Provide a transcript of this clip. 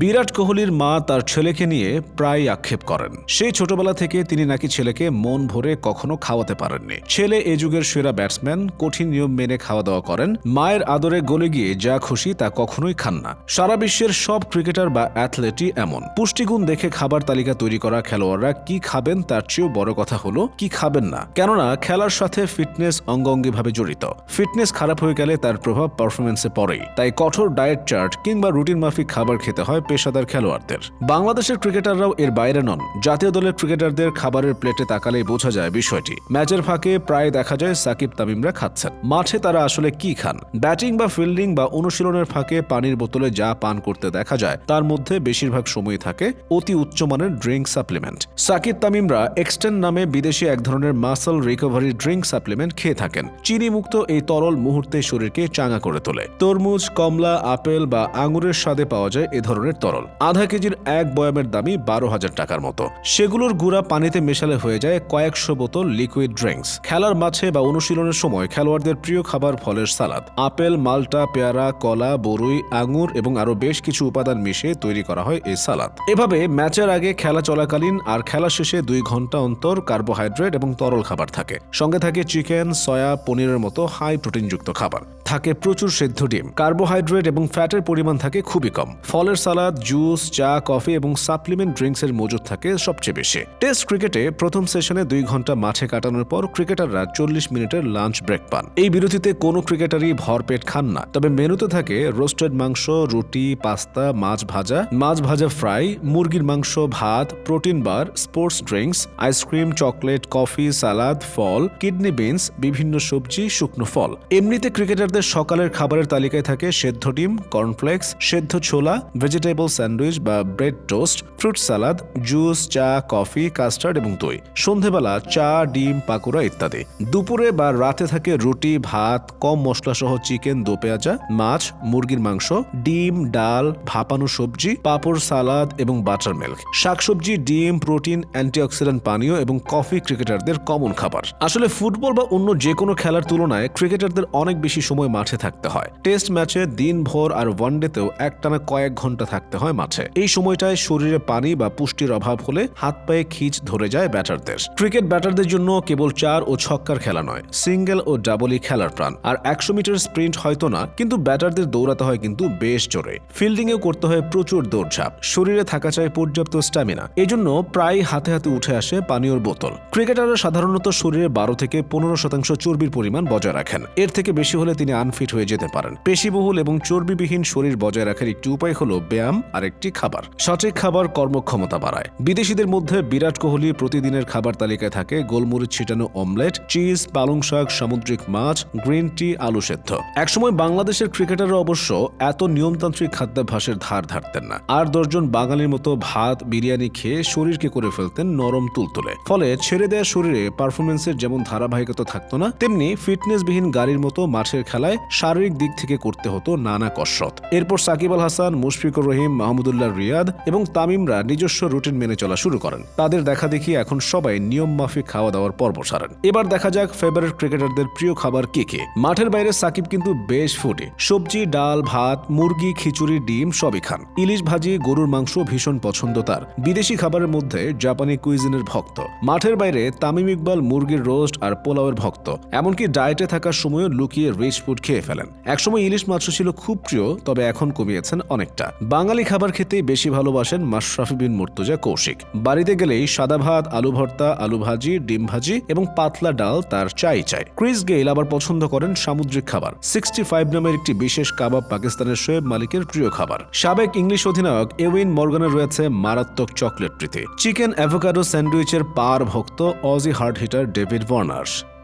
বিরাট কোহলির মা তার ছেলেকে নিয়ে প্রায় আক্ষেপ করেন। সেই ছোটবেলা থেকে তিনি নাকি ছেলেকে মন ভরে কখনো খাওয়াতে পারেননি। ছেলে এ যুগের সেরা ব্যাটসম্যান, কঠিন নিয়ম মেনে খাওয়া দাওয়া করেন। মায়ের আদরে গলে গিয়ে যা খুশি তা কখনোই খান না। সারা বিশ্বের সব ক্রিকেটার বা অ্যাথলেটই এমন। পুষ্টিগুণ দেখে খাবার তালিকা তৈরি করা খেলোয়াড়রা কি খাবেন তার চেয়েও বড় কথা হলো, কি খাবেন না। কেননা, খেলার সাথে ফিটনেস অঙ্গাঙ্গিভাবে জড়িত। ফিটনেস খারাপ হয়ে গেলে তার প্রভাব পারফরমেন্সে পড়েই। তাই কঠোর ডায়েট চার্ট কিংবা রুটিন মাফিক খাবার খেতে হয় পেশাদার খেলোয়াড়দের। বাংলাদেশের ক্রিকেটাররাও এর বাইরে নন। জাতীয় দলের ক্রিকেটারদের খাবারের প্লেটে তাকালেই বোঝা যায় বিষয়টি। ম্যাচের ফাঁকে প্রায় দেখা যায় সাকিব তামিমরা খাচ্ছেন। মাঠে তারা আসলে কি খান? ব্যাটিং বা ফিল্ডিং বা অনুশীলনের ফাঁকে পানির বোতলে যা পান করতে দেখা যায়, তার মধ্যে বেশিরভাগ সময় থাকে অতি উচ্চমানের ড্রিঙ্ক সাপ্লিমেন্ট। সাকিব তামিমরা এক্সটেন নামে বিদেশি এক ধরনের মাসল রিকভারি ড্রিঙ্ক সাপ্লিমেন্ট খেয়ে থাকেন। চিনি মুক্ত এই তরল মুহূর্তে শরীরকে চাঙ্গা করে তোলে। তরমুজ, কমলা, আপেল বা আঙুরের স্বাদে পাওয়া যায় এ ধরনের তরল। আধা কেজির এক বয়ামের দামই বারো হাজার টাকার মতো। সেগুলোর গুঁড়া পানিতে মেশালে হয়ে যায় কয়েকশো বোতল লিকুইড ড্রিঙ্কস খেলার মাঝে বা অনুশীলনের সময় খেলোয়াড়দের প্রিয় খাবার ফলের সালাদ। আপেল, মাল্টা, পেয়ারা, কলা, বরুই, আঙুর এবং আরও বেশ কিছু উপাদান মিশিয়ে তৈরি করা হয় এই সালাদ। এভাবে ম্যাচের আগে খেলা চলাকালীন আর খেলা শেষে দুই ঘণ্টা অন্তর কার্বোহাইড্রেট এবং তরল খাবার থাকে। সঙ্গে থাকে চিকেন, সয়া, পনিরের মতো হাই প্রোটিনযুক্ত খাবার। থাকে প্রচুর সেদ্ধ ডিম। কার্বোহাইড্রেট এবং ফ্যাটের পরিমাণ থাকে খুবই কম। ফলের সালাদ জুস, চা, কফি এবং সাপ্লিমেন্ট ড্রিঙ্কসের মজুদ থাকে সবচেয়ে বেশি। টেস্ট ক্রিকেটে প্রথম সেশনে দুই ঘণ্টা মাঠে কাটানোর পর ক্রিকেটাররা চল্লিশ মিনিটের লাঞ্চ ব্রেক পান। এই বিরতিতে কোনো ক্রিকেটারই ভরপেট খান না। তবে মেনুতে থাকে রোস্টেড মাংস, রুটি, পাস্তা, মাছ ভাজা মাছ ভাজা ফ্রাই, মুরগির মাংস, ভাত, protein bar, sports drinks, ice cream, chocolate, coffee, salad, ফল, কিডনি বিনস, বিভিন্ন সবজি, শুকনো ফল। এমনিতে ক্রিকেটারদের সকালের খাবারের তালিকায় থাকে সেদ্ধ ডিম, কর্নফ্লেক্স, সেদ্ধ ছোলা, ভেজিটেবল স্যান্ডউইচ বা bread toast, fruit salad juice, চা, কফি, কাস্টার্ড এবং দই, সন্ধেবেলা চা, ডিম, পাকোড়া ইত্যাদি। দুপুরে বা রাতে থাকে রুটি, ভাত, কম মশলা সহ চিকেন, দো পেঁয়াজা, মাছ, মুরগির মাংস, ডিম, ডাল, ভাপানো সবজি, পাঁপড় সালাদ এবং বাটার মিল্ক। শাকসবজি, ডিম, প্রোটিন, অ্যান্টিঅক্সিডেন্ট পানীয় এবং কফি ক্রিকেটারদের কমন খাবার। আসলে ফুটবল বা অন্য যে কোনো খেলার তুলনায় ক্রিকেটারদের অনেক বেশি সময় মাঠে থাকতে হয়। টেস্ট ম্যাচে দিনভর আর ওয়ানডেতেও একটানা কয়েক ঘণ্টা থাকতে হয় মাঠে। এই সময়টায় শরীরে পানি বা পুষ্টির অভাব হলে হাত পায়ে খিচ ধরে যায় ব্যাটারদের। ক্রিকেট ব্যাটারদের জন্য কেবল চার ও ছক্কার খেলা নয়, সিঙ্গেল ও ডাবলই খেলার প্রাণ। আর একশো মিটার স্প্রিন্ট হয়তো না, কিন্তু ব্যাটারদের দৌড়াতে হয় কিন্তু বেশ জোরে। ফিল্ডিংয়েও করতে হয় প্রচুর দৌড়ঝাঁপ। শরীরে থাকা চায় পর্যাপ্ত স্ট্যামিনা। এজন্য প্রায় হাতে হাতে উঠে আসে পানীয়র বোতল। ক্রিকেটাররা সাধারণত শরীরে বারো থেকে পনেরো শতাংশ চর্বির পরিমাণ বজায় রাখেন। এর থেকে বেশি হলে তিনি আনফিট হয়ে যেতে পারেন। পেশিবহুল এবং চর্বিবিহীন শরীর বজায় রাখার একটি উপায় হলো ব্যায়াম আর একটি খাবার। সঠিক খাবার কর্মক্ষমতা বাড়ায়। বিদেশিদের মধ্যে বিরাট কোহলি প্রতিদিনের খাবার তালিকায় থাকে গোলমরিচ ছিটানো অমলেট, চিজ, পালং শাক, সামুদ্রিক মাছ, গ্রিন টি, আলু সেদ্ধ। একসময় বাংলাদেশের ক্রিকেটাররা অবশ্য এত নিয়মতান্ত্রিক খাদ্যাভ্যাসের ধার ধারতেন না। আর দশজন বাঙালির মতো ভাত, বিরিয়ানি খেয়ে শরীরকে করে ফেলতেন নরম তুলতুলে। ফলে ছেড়ে দেওয়া শরীরে পারফরমেন্সের যেমন ধারাবাহিকতা থাকতো না, তেমনি ফিটনেসবিহীন গাড়ির মতো মাঠের খেলায় শারীরিক দিক থেকে করতে হতো নানা কসরত। এরপর সাকিব আল হাসান, মুশফিকুর রহিম মাহমুদুল্লাহ রিয়াদ এবং তামিমরা নিজস্ব রুটিন মেনে চলা শুরু করেন। তাদের দেখা দেখি এখন সবাই নিয়ম মাফিক খাওয়া দাওয়ার পর্ব সারেন। এবার দেখা যাক ফেভারিট ক্রিকেটারদের প্রিয় খাবার কে কে। মাঠের বাইরে সাকিব কিন্তু বেশ ফুটে। সবজি, ডাল, ভাত, মুরগি, খিচুড়ি, ডিম সবই খান। ইলিশ ভাজি, গরুর মাংস ভীষণ পছন্দ তার। বিদেশি খাবারের মধ্যে জাপানি কুইজিনের ভক্ত। মাঠের বাইরে তামিম ইকবাল মুরগির রোস্ট আর পোলাওয়ের ভক্ত। এমনকি ডায়েটে থাকার সময়ও লুকিয়ে রিচ ফুড খেয়ে ফেলেন। একসময় ইলিশ মাছ ছিল খুব প্রিয়, তবে এখন কমিয়েছেন অনেকটা। বাঙালি খাবার খেতেই বেশি ভালোবাসেন মাশরাফি বিন মুর্তজা কৌশিক। বাড়িতে গেলেই সাদা ভাত, আলু ভর্তা, আলু ভাজি, ডিম ভাজি এবং পাতলা ডাল তার চাই চাই। ক্রিস গেইল আবার পছন্দ করেন সামুদ্রিক খাবার। সিক্সটি ফাইভ নামের একটি বিশেষ কাবাব পাকিস্তানের শোয়েব মালিকের প্রিয় খাবার। সাবেক ইংলিশ অধিনায়ক এউইন মর্গানের রয়েছে মারাত্মক চকলেট প্রীতি। চিকেন অ্যাভোকাডো স্যান্ডউইচের পার ভক্ত Aussie hard hitter David Warner's.